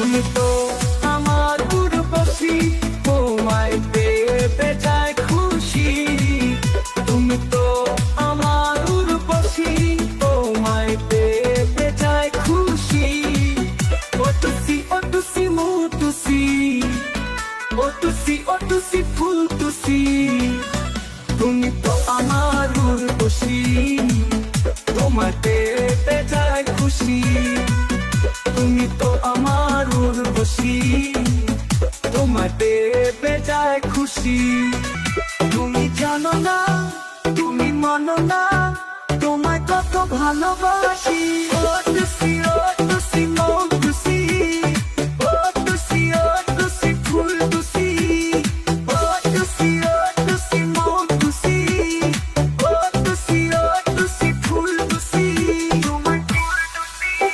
তুমি তো আমার উর্বশী তোমায় পেতে যায় খুশি। তুমি জানো না, তুমি মানো না, তোমায় কত ভালোবাসি।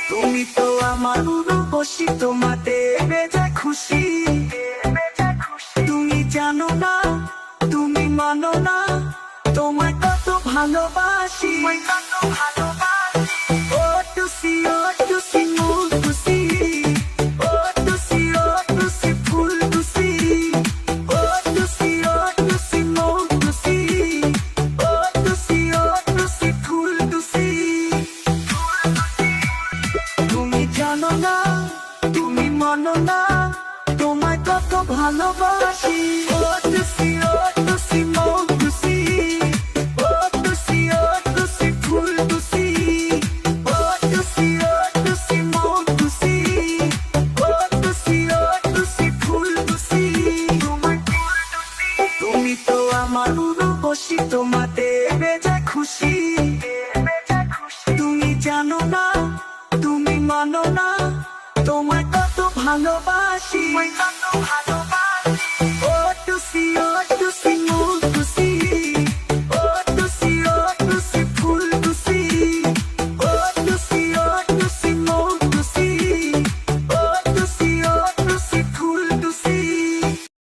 তুমি তো তোমাতে। বেজা খুশি। তুমি জানো না তুমি মানো না তোমায় কত ভালোবাসি কত ভালোবাসি। তুমি মানো না তোমায় কত ভালোবাসি। ও তুসি ও তুসি মন তুসি। ও তুসি, ও তুমি তো আমার উর্বশী তোমাতে বেজা খুশি। ভালোবাসি।